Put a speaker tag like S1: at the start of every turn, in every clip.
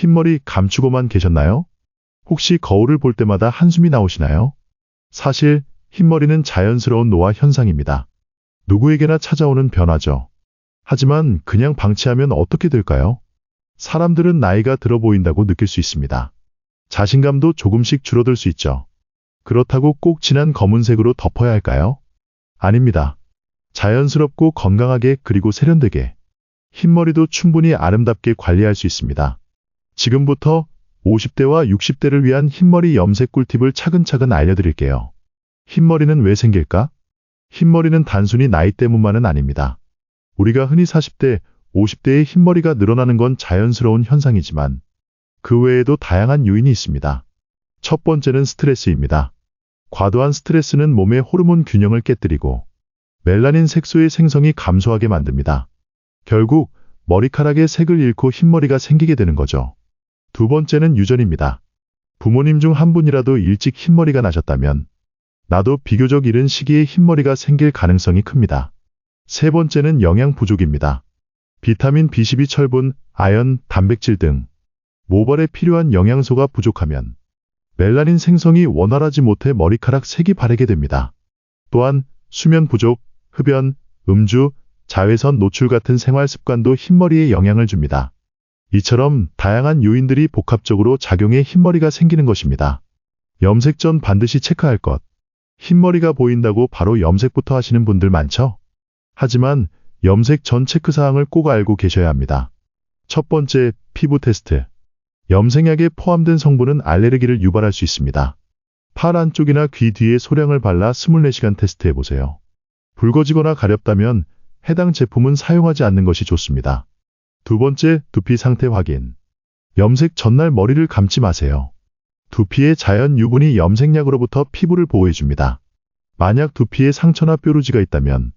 S1: 흰머리 감추고만 계셨나요? 혹시 거울을 볼 때마다 한숨이 나오시나요? 사실 흰머리는 자연스러운 노화 현상입니다. 누구에게나 찾아오는 변화죠. 하지만 그냥 방치하면 어떻게 될까요? 사람들은 나이가 들어 보인다고 느낄 수 있습니다. 자신감도 조금씩 줄어들 수 있죠. 그렇다고 꼭 진한 검은색으로 덮어야 할까요? 아닙니다. 자연스럽고 건강하게 그리고 세련되게 흰머리도 충분히 아름답게 관리할 수 있습니다. 지금부터 50대와 60대를 위한 흰머리 염색 꿀팁을 차근차근 알려드릴게요. 흰머리는 왜 생길까? 흰머리는 단순히 나이 때문만은 아닙니다. 우리가 흔히 40대, 50대의 흰머리가 늘어나는 건 자연스러운 현상이지만 그 외에도 다양한 요인이 있습니다. 첫 번째는 스트레스입니다. 과도한 스트레스는 몸의 호르몬 균형을 깨뜨리고 멜라닌 색소의 생성이 감소하게 만듭니다. 결국 머리카락의 색을 잃고 흰머리가 생기게 되는 거죠. 두 번째는 유전입니다. 부모님 중 한 분이라도 일찍 흰머리가 나셨다면 나도 비교적 이른 시기에 흰머리가 생길 가능성이 큽니다. 세 번째는 영양 부족입니다. 비타민 B12 철분, 아연, 단백질 등 모발에 필요한 영양소가 부족하면 멜라닌 생성이 원활하지 못해 머리카락 색이 바래게 됩니다. 또한 수면 부족, 흡연, 음주, 자외선 노출 같은 생활 습관도 흰머리에 영향을 줍니다. 이처럼 다양한 요인들이 복합적으로 작용해 흰머리가 생기는 것입니다. 염색 전 반드시 체크할 것. 흰머리가 보인다고 바로 염색부터 하시는 분들 많죠? 하지만 염색 전 체크 사항을 꼭 알고 계셔야 합니다. 첫 번째, 피부 테스트. 염색약에 포함된 성분은 알레르기를 유발할 수 있습니다. 팔 안쪽이나 귀 뒤에 소량을 발라 24시간 테스트해보세요. 붉어지거나 가렵다면 해당 제품은 사용하지 않는 것이 좋습니다. 두 번째, 두피 상태 확인. 염색 전날 머리를 감지 마세요. 두피의 자연 유분이 염색약으로부터 피부를 보호해줍니다. 만약 두피에 상처나 뾰루지가 있다면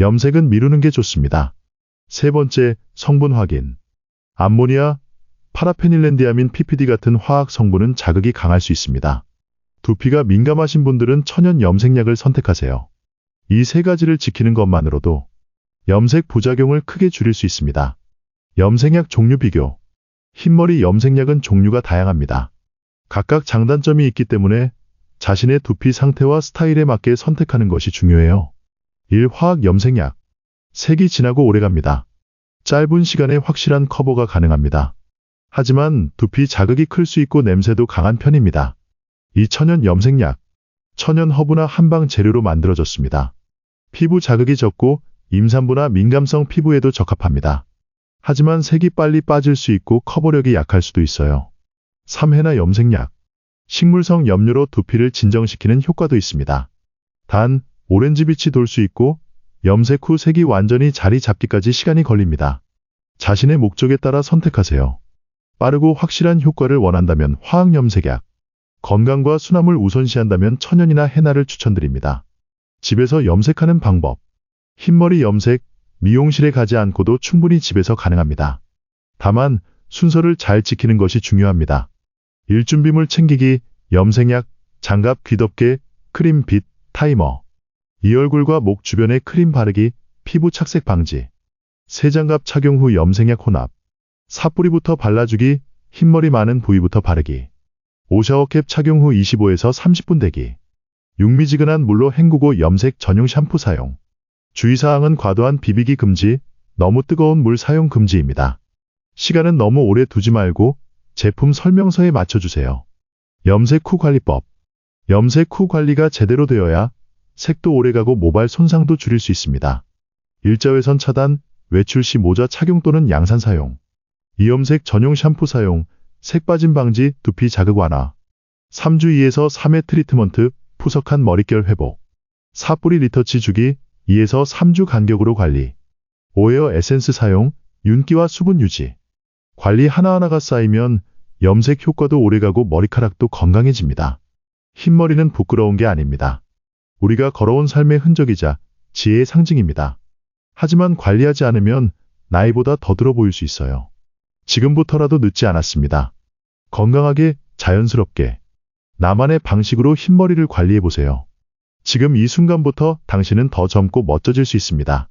S1: 염색은 미루는 게 좋습니다. 세 번째, 성분 확인. 암모니아, 파라페닐렌디아민 PPD 같은 화학 성분은 자극이 강할 수 있습니다. 두피가 민감하신 분들은 천연 염색약을 선택하세요. 이 세 가지를 지키는 것만으로도 염색 부작용을 크게 줄일 수 있습니다. 염색약 종류 비교. 흰머리 염색약은 종류가 다양합니다. 각각 장단점이 있기 때문에 자신의 두피 상태와 스타일에 맞게 선택하는 것이 중요해요. 1. 화학 염색약. 색이 진하고 오래갑니다. 짧은 시간에 확실한 커버가 가능합니다. 하지만 두피 자극이 클 수 있고 냄새도 강한 편입니다. 2. 천연 염색약. 천연 허브나 한방 재료로 만들어졌습니다. 피부 자극이 적고 임산부나 민감성 피부에도 적합합니다. 하지만 색이 빨리 빠질 수 있고 커버력이 약할 수도 있어요. 3회나 염색약. 식물성 염료로 두피를 진정시키는 효과도 있습니다. 단, 오렌지빛이 돌 수 있고 염색 후 색이 완전히 자리 잡기까지 시간이 걸립니다. 자신의 목적에 따라 선택하세요. 빠르고 확실한 효과를 원한다면 화학 염색약, 건강과 순함을 우선시한다면 천연이나 해나를 추천드립니다. 집에서 염색하는 방법. 흰머리 염색, 미용실에 가지 않고도 충분히 집에서 가능합니다. 다만 순서를 잘 지키는 것이 중요합니다. 일준비물 챙기기, 염색약, 장갑 귀덮개, 크림 빛, 타이머. 이 얼굴과 목 주변에 크림 바르기, 피부 착색 방지. 세장갑 착용 후 염색약 혼합. 사뿌리부터 발라주기, 흰머리 많은 부위부터 바르기. 오샤워캡 착용 후 25에서 30분 대기. 육미지근한 물로 헹구고 염색 전용 샴푸 사용. 주의사항은 과도한 비비기 금지, 너무 뜨거운 물 사용 금지입니다. 시간은 너무 오래 두지 말고 제품 설명서에 맞춰주세요. 염색 후 관리법. 염색 후 관리가 제대로 되어야 색도 오래가고 모발 손상도 줄일 수 있습니다. 일자외선 차단, 외출 시 모자 착용 또는 양산 사용. 이염색 전용 샴푸 사용, 색 빠짐 방지, 두피 자극 완화. 3주 2에서 3회 트리트먼트, 푸석한 머릿결 회복. 사뿌리 리터치 주기, 2에서 3주 간격으로 관리. 오에어 에센스 사용, 윤기와 수분 유지. 관리 하나하나가 쌓이면 염색 효과도 오래가고 머리카락도 건강해집니다. 흰머리는 부끄러운 게 아닙니다. 우리가 걸어온 삶의 흔적이자 지혜의 상징입니다. 하지만 관리하지 않으면 나이보다 더 들어 보일 수 있어요. 지금부터라도 늦지 않았습니다. 건강하게, 자연스럽게, 나만의 방식으로 흰머리를 관리해보세요. 지금 이 순간부터 당신은 더 젊고 멋져질 수 있습니다.